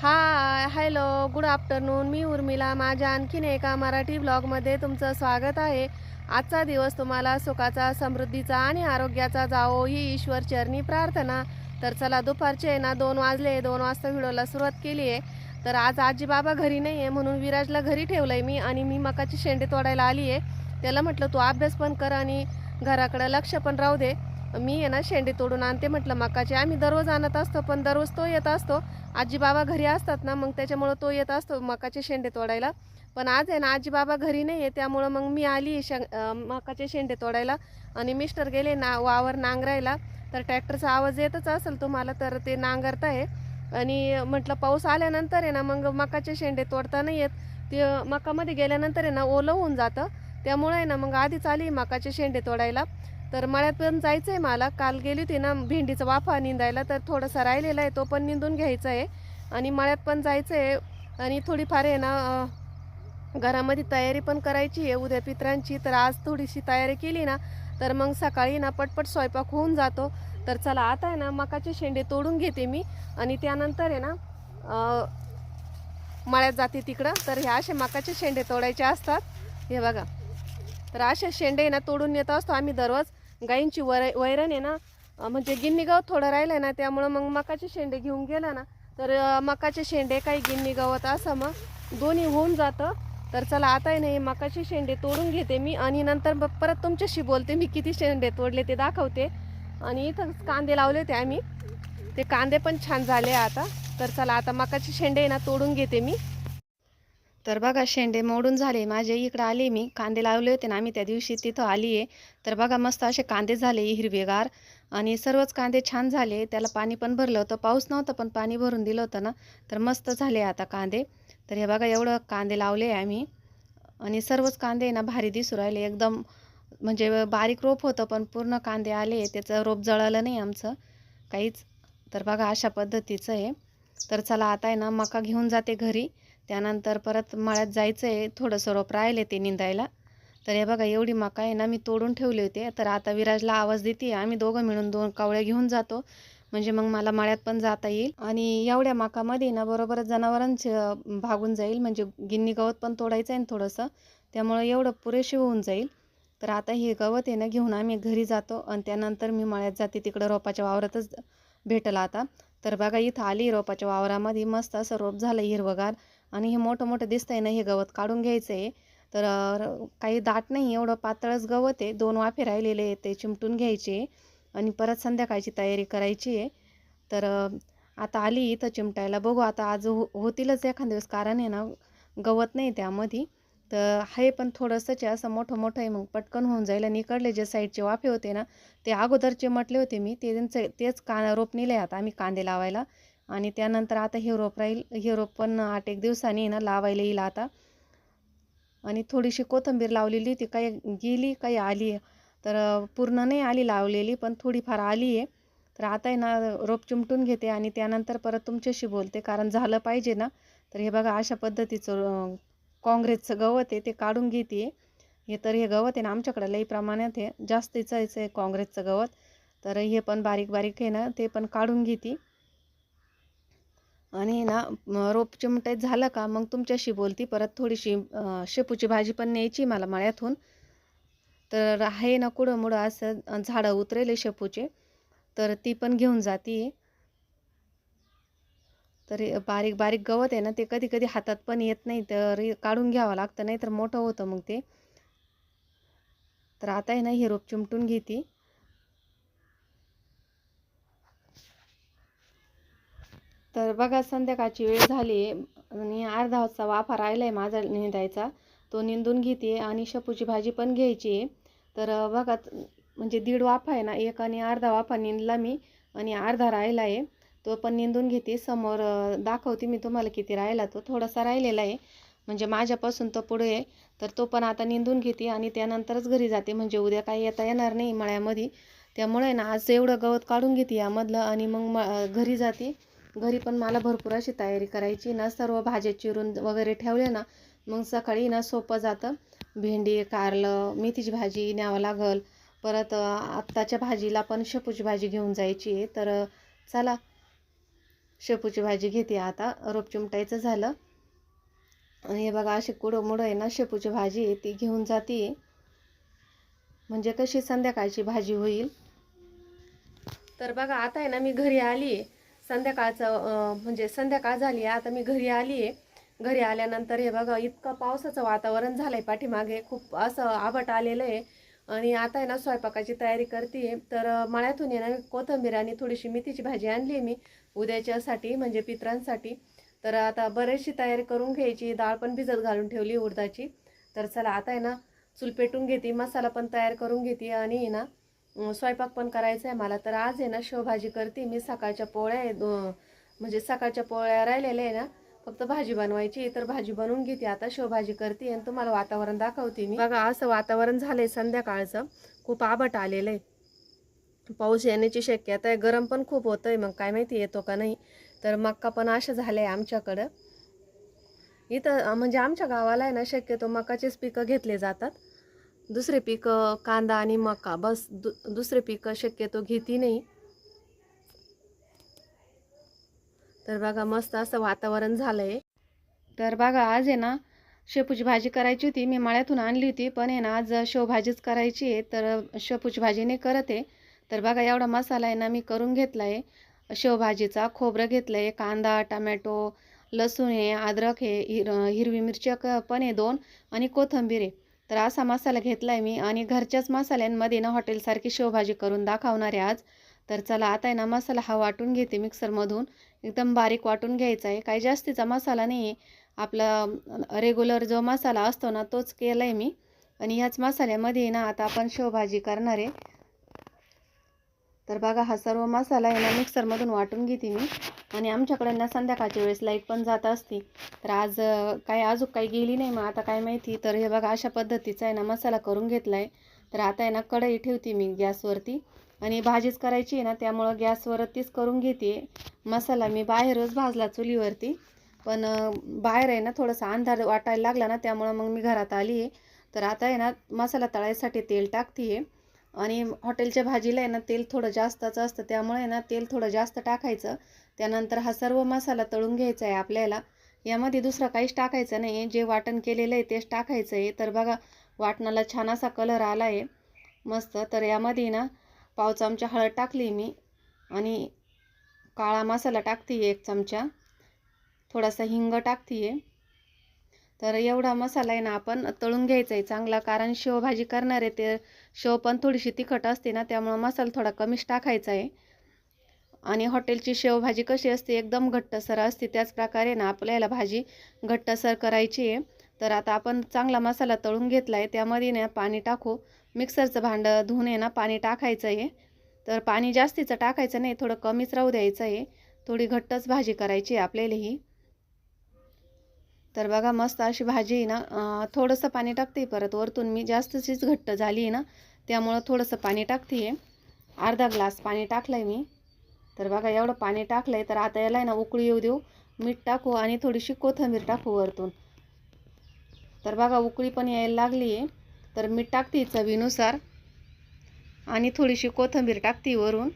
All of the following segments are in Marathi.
हाय हॅलो गुड आफ्टरनून मी उर्मिला. माझ्या आणखीन एका मराठी ब्लॉगमध्ये तुमचं स्वागत आहे. आजचा दिवस तुम्हाला सुखाचा समृद्धीचा आणि आरोग्याचा जावो ही ईश्वर चरणी प्रार्थना. तर चला दुपारचे आहे ना दोन वाजले. दोन वाजता व्हिडिओला सुरुवात केली आहे. तर आज आजी बाबा घरी नाही आहे म्हणून विराजला घरी ठेवलं आहे मी आणि मी मकाची शेंडे तोडायला आली आहे त्याला म्हटलं तू अभ्यास पण कर आणि घराकडं लक्ष पण राहू दे. मी आहे ना शेंडे तोडून आणते म्हटलं मकाचे. आम्ही दररोज आणत असतो पण दररोज तो येत असतो. आजी बाबा घरी असतात ना मग त्याच्यामुळं तो येत असतो मकाचे शेंडे तोडायला. पण आज आहे ना आजी बाबा घरी नाही आहे त्यामुळं मग मी आली शेंग मकाचे शेंडे तोडायला. आणि मिस्टर गेले ना वावर नांगरायला. तर ट्रॅक्टरचा आवाज येतच असेल तुम्हाला तर ते नांगरताय आणि म्हटलं पाऊस आल्यानंतर आहे ना मग मकाचे शेंडे तोडता नाही येत. ते मकामध्ये गेल्यानंतर आहे ना ओलं होऊन जातं. त्यामुळे आहे ना मग आधीच आली मकाचे शेंडे तोडायला. तर मळ्यात पण जायचं आहे मला. काल गेली होती ना भेंडीचा वाफा निंदायला तर थोडंसं राहिलेला आहे तो पण निंदून घ्यायचा आहे. आणि मळ्यात पण जायचं आहे आणि थोडीफार आहे ना घरामध्ये तयारी पण करायची आहे. उद्या पित्रांची तर आज थोडीशी तयारी केली ना तर मग सकाळी ना पटपट स्वयंपाक होऊन जातो. तर चला आता आहे ना मकाचे शेंडे तोडून घेते मी. आणि त्यानंतर आहे ना मळ्यात जाते तिकडं. तर ह्या असे मकाचे शेंडे तोडायचे असतात. हे बघा. तर असे शेंडे आहे ना तोडून येत असतो आम्ही दररोज. गाईंची वर वैरण आहे ना म्हणजे गिन्नी गवत थोडं राहिलं आहे ना त्यामुळं मग मकाचे शेंडे घेऊन गेला ना तर मकाचे शेंडे काही गिन्नी गवत असं मग दोन्ही होऊन जातं. तर चला आता आहे ना हे मकाचे शेंडे तोडून घेते मी आणि नंतर मग परत तुमच्याशी बोलते मी किती शेंडे तोडले ते दाखवते. आणि इथं कांदे लावले होते आम्ही. ते कांदे पण छान झाले आता. तर चला आता मकाचे शेंडे आहे ना तोडून घेते मी. तर बघा शेंडे मोडून झाले. माझे इकडं आले मी. कांदे लावले होते ना आम्ही त्या दिवशी. तिथं आली आहे तर बघा मस्त असे कांदे झाले हिरवेगार. आणि सर्वच कांदे छान झाले. त्याला पाणी पण भरलं होतं. पाऊस नव्हतं पण पाणी भरून दिलं होतं ना. तर मस्त झाले आता कांदे. तर हे बघा एवढं कांदे लावले आहे आम्ही. आणि सर्वच कांदे ना भारी दिसू राहिले. एकदम म्हणजे बारीक रोप होतं पण पूर्ण कांदे आले. त्याचं रोप जळालं नाही आमचं. काहीच. तर बघा अशा पद्धतीचं आहे. तर चला आता आहे ना मका घेऊन जाते घरी. त्यानंतर परत मळ्यात जायचं आहे थोडंसं रोप राहिले ते निंदायला. तर हे बघा एवढी मका आहे ना मी तोडून ठेवली होते. तर आता विराजला आवाज देते. आम्ही दोघं मिळून दोन कावळे घेऊन जातो. म्हणजे मग मला मळ्यात पण जाता येईल. आणि एवढ्या मकामध्ये ना बरोबरच जनावरांचे भागून जाईल. म्हणजे गिन्नी गवत पण तोडायचं आहे ना थोडंसं. त्यामुळं एवढं पुरेशी होऊन जाईल. तर आता हे गवत आहे ना घेऊन आम्ही घरी जातो. आणि त्यानंतर मी मळ्यात जाते. तिकडं रोपाच्या वावरातच भेटला आता. तर बघा इथं आली रोपाच्या वावरामध्ये. मस्त असं रोप झालं हिरवगार. आणि हे मोठं मोठं दिसतंय ना हे गवत काढून घ्यायचं आहे तर काही दाट नाही एवढं पातळच गवत आहे. दोन वाफे राहिलेले आहे ते चिमटून घ्यायचे आणि परत संध्याकाळची तयारी करायची आहे. तर आता आली इथं चिमटायला. बघू आता आज हो होतीलच एखाद दिवस कारण आहे ना गवत नाही त्यामध्ये. तर हे पण थोडंसंच आहे. असं मोठं मोठं आहे मग पटकन होऊन जाईल. आणि इकडले जे साईडचे वाफे होते ना ते अगोदरचे म्हटले होते मी. ते त्यांचं तेच का रोप नेले आता आम्ही कांदे लावायला. आणि त्यानंतर आता हे रोप राहील हे रोप पण आठ एक दिवसांनी ना लावायला येईल आता. आणि थोडीशी कोथिंबीर लावलेली ती काही गेली काही आली तर पूर्ण नाही आली लावलेली पण थोडीफार आली आहे. तर आता आहे ना रोप चिमटून घेते आणि त्यानंतर परत तुमच्याशी बोलते कारण झालं पाहिजे ना. तर हे बघा अशा पद्धतीचं काँग्रेसचं गवत आहे ते काढून घेते. हे तर हे गवत आहे ना आमच्याकडे लई प्रमाणात आहे जास्तीचं आहे काँग्रेसचं गवत. तर हे पण बारीक बारीक आहे ना ते पण काढून घेते. आणि ना रोप चिमटायत झालं का मग तुमच्याशी बोलती परत थोडीशी शेपूची भाजी पण न्यायची मला मळ्यातून. तर आहे ना कुठं मुडं असं झाडं उतरेले शेपूचे तर ती पण घेऊन जाते. तर बारीक बारीक गवत आहे ना ते कधी कधी हातात पण येत नाही तर काढून घ्यावं लागतं नाही तर मोठं होतं मग ते. तर आता आहे ना हे रोप चिमटून घेते. तर बघा संध्याकाळची वेळ झाली आहे आणि अर्धा वाजता वाफा राहिला आहे माझा निंदायचा. तो निंदून घेते आणि शेपूची भाजी पण घ्यायची. आहे तर बघा म्हणजे दीड वाफा आहे ना एक आणि अर्धा वाफा निंदला मी आणि अर्धा राहिला आहे तो पण निंदून घेते. समोर दाखवते मी तुम्हाला किती राहिला तो. थोडासा राहिलेला आहे. म्हणजे माझ्यापासून तो पुढे आहे. तर तो पण आता निंदून घेते आणि त्यानंतरच घरी जाते. म्हणजे उद्या काही येता येणार नाही मळ्यामध्ये. त्यामुळे ना आज एवढं गवत काढून घेते यामधलं आणि मग म घरी जाते. घरी पण मला भरपूर अशी तयारी करायची ना सर्व भाज्या चिरून वगैरे ठेवले ना मग सकाळी ना सोपं जातं. भेंडी कारलं मेथीची भाजी न्यावं लागल. परत आत्ताच्या भाजीला पण शेपूची भाजी घेऊन जायची आहे. तर चला शेपूची भाजी घेते आता. रोप चिमटायचं झालं. आणि हे बघा अशी कुडमुडं आहे ना शेपूची भाजी आहे ती घेऊन जाते. म्हणजे कशी संध्याकाळची भाजी होईल. तर बघा आता आहे ना मी घरी आली आहे. संध्याकाळचं म्हणजे संध्याकाळ झाली आहे. आता मी घरी आली आहे घरी आल्यानंतर हे बघा इतकं पावसाचं वातावरण झालं आहे पाठीमागे. खूप असं आबट आलेलं आहे. आणि आता आहे ना स्वयंपाकाची तयारी करते तर मळ्यातून आहे ना कोथंबीर कोथिंबीर आणि थोडीशी मेथीची भाजी आणली आहे मी उद्याच्यासाठी म्हणजे पित्रांसाठी. तर आता बरेचशी तयारी करून घ्यायची. डाळ पण भिजत घालून ठेवली उडदाची. तर चला आता आहे ना चूल पेटून घेते. मसाला पण तयार करून घेते. आणि ना स्वयंपाक पण करायचा आहे मला तर आज आहे ना शेवभाजी करते. मी सकाळच्या पोळ्या आहे, म्हणजे सकाळच्या पोळ्या राहिलेल्या आहे ना फक्त भाजी बनवायची तर भाजी बनवून घेते. आता शेवभाजी करते आणि तुम्हाला वातावरण दाखवते मी. बघा असं वातावरण झालंय संध्याकाळचं. खूप आबट आलेलं आहे. पाऊस येण्याची शक्यता आहे. गरम पण खूप होतंय. मग काय माहिती येतो का नाही? तर मक्का पण असं झालं आहे आमच्याकडं. इथं म्हणजे आमच्या गावाला आहे ना शक्यतो मकाचेच पिकं घेतले जातात. दुसरे पिकं कांदा आणि मका बस दु दुसरे पिकं शक्यतो घेती नाही. तर बघा मस्त असं वातावरण झालं आहे तर बघा आज आहे ना शेपूची भाजी करायची होती. मी माळ्यातून आणली होती पण आहे ना आज शेवभाजीच करायची आहे. तर शेपूची भाजी नाही करत आहे. तर बघा एवढा मसाला आहे ना मी करून घेतला आहे शेवभाजीचा खोबरं घेतलं आहे कांदा टमॅटो लसूण आहे अद्रक आहे हिर हिरवी मिरची क पण आहे दोन आणि कोथिंबीर आहे. तर असा मसाला घेतला आहे मी आणि घरच्याच मसाल्यांमध्ये ना हॉटेलसारखी शेवभाजी करून दाखवणार आहे आज. तर चला आता आहे ना मसाला हा वाटून घेते मिक्सरमधून. एकदम बारीक वाटून घ्यायचा आहे. काही जास्तीचा मसाला नाही आहे आपला रेग्युलर जो मसाला असतो ना तोच केला आहे मी. आणि ह्याच मसाल्यामध्ये ना आता आपण शेवभाजी करणार आहे. तर बघा हा सर्व मसाला आहे ना मिक्सरमधून वाटून घेते मी. आणि आमच्याकडे ना संध्याकाळच्या वेळेस लाइट पण जात असती. तर आज काही अजून काही गेली नाही मग आता काय माहिती. तर हे बघा अशा पद्धतीचा आहे ना मसाला करून घेतला आहे तर आता आहे ना कढई ठेवते मी गॅसवरती. आणि भाजीच करायची आहे ना त्यामुळं गॅसवरतीच करून घेते. मसाला मी बाहेरच भाजला चुलीवरती. पण बाहेर आहे ना थोडासा अंधार वाटायला लागला ना त्यामुळं मग मी घरात आली आहे. तर आता आहे ना मसाला तळायसाठी तेल टाकते आहे आणि हॉटेलच्या भाजीला आहे ना तेल थोडं जास्तच असतं. त्यामुळे आहे ना तेल थोडं जास्त टाकायचं. त्यानंतर हा सर्व मसाला तळून घ्यायचा आहे आपल्याला. यामध्ये दुसरं काहीच टाकायचं नाही जे वाटण केलेलं आहे तेच टाकायचं आहे तर बघा वाटणाला छान असा कलर आला आहे मस्त. तर यामध्ये ना पाव चमचा हळद टाकली मी. आणि काळा मसाला टाकते एक चमचा. थोडासा हिंग टाकते तर एवढा मसाला आहे ना आपण तळून घ्यायचा आहे चांगला कारण शेवभाजी करणार आहे ते शेव पण थोडीशी तिखट असते ना त्यामुळं मसाला थोडा कमीच टाकायचा आहे आणि हॉटेलची शेवभाजी कशी असते एकदम घट्टसर असते. त्याच प्रकारे ना आपल्याला भाजी घट्टसर करायची आहे. तर आता आपण चांगला मसाला तळून घेतला आहे त्यामध्ये ना पाणी टाकू. मिक्सरचं भांडं धुवून आहे ना पाणी टाकायचं आहे. तर पाणी जास्तीचं टाकायचं नाही थोडं कमीच राहू द्यायचं आहे. थोडी घट्टच भाजी करायची आहे आपल्याला ही तर बघा मस्त अशी भाजी आहे ना थोडंसं पाणी टाकते. परत वरतून मी जास्तचीच घट्ट झाली आहे ना त्यामुळं थोडंसं पाणी टाकते. आहे अर्धा ग्लास पाणी टाकलं आहे मी. तर बघा एवढं पाणी टाकलं आहे तर आता याला आहे ना उकळी येऊ देऊ. मीठ टाकू आणि थोडीशी कोथिंबीर टाकू वरतून. तर बघा उकळी पण यायला लागली आहे तर मीठ टाकते चवीनुसार. आणि थोडीशी कोथिंबीर टाकते वरून.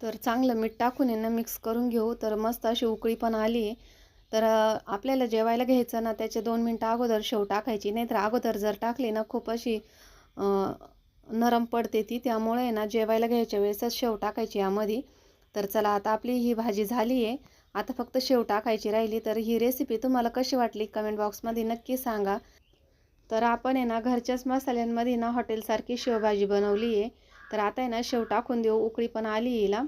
तर चांगलं मीठ टाकून आहे ना मिक्स करून घेऊ. तर मस्त अशी उकळी पण आली. तर आपल्याला जेवायला घ्यायचं ना त्याचे दोन मिनटं अगोदर शेव टाकायची. नाहीतर अगोदर जर टाकली ना खूप अशी नरम पडते ती त्यामुळे आहे ना जेवायला घ्यायच्या वेळेसच शेव टाकायची यामध्ये. तर चला आता आपली ही भाजी झाली आहे आता फक्त शेव टाकायची राहिली तर ही रेसिपी तुम्हाला कशी वाटली कमेंट बॉक्समध्ये नक्की सांगा. तर आपण आहे ना घरच्याच मसाल्यांमध्ये ना हॉटेलसारखी शेवभाजी बनवली आहे तर आता आहे ना शेव टाकून देऊ उकळी पण आली हिला.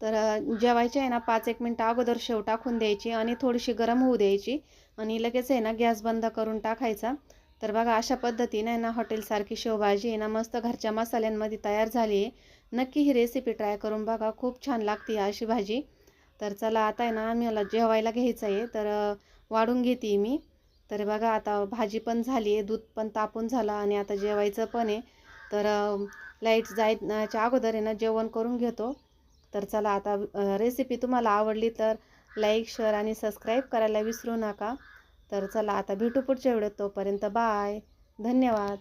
तर जेवायची आहे ना पाच एक मिनटं अगोदर शेव टाकून द्यायची आणि थोडीशी गरम होऊ द्यायची. आणि लगेच आहे ना गॅस बंद करून टाकायचा. तर बघा अशा पद्धतीने आहे ना हॉटेलसारखी शेवभाजी आहे ना मस्त घरच्या मसाल्यांमध्ये तयार झाली आहे. नक्की ही रेसिपी ट्राय करून बघा खूप छान लागते अशी भाजी. तर चला आता आहे ना मला जेवायला घ्यायचं आहे. तर वाढून घेते मी. तर बघा आता भाजी पण झाली आहे दूध पण तापून झालं आणि आता जेवायचं पण आहे. तर लाइट जायच्या अगोदर आहे ना जेवण करून घेतो. तर चला आता रेसिपी तुम्हाला आवडली तर लाईक शेअर आणि सबस्क्राईब करायला विसरू नका. तर चला आता भेटू पुढच्या वेळेत. तोपर्यंत बाय. धन्यवाद.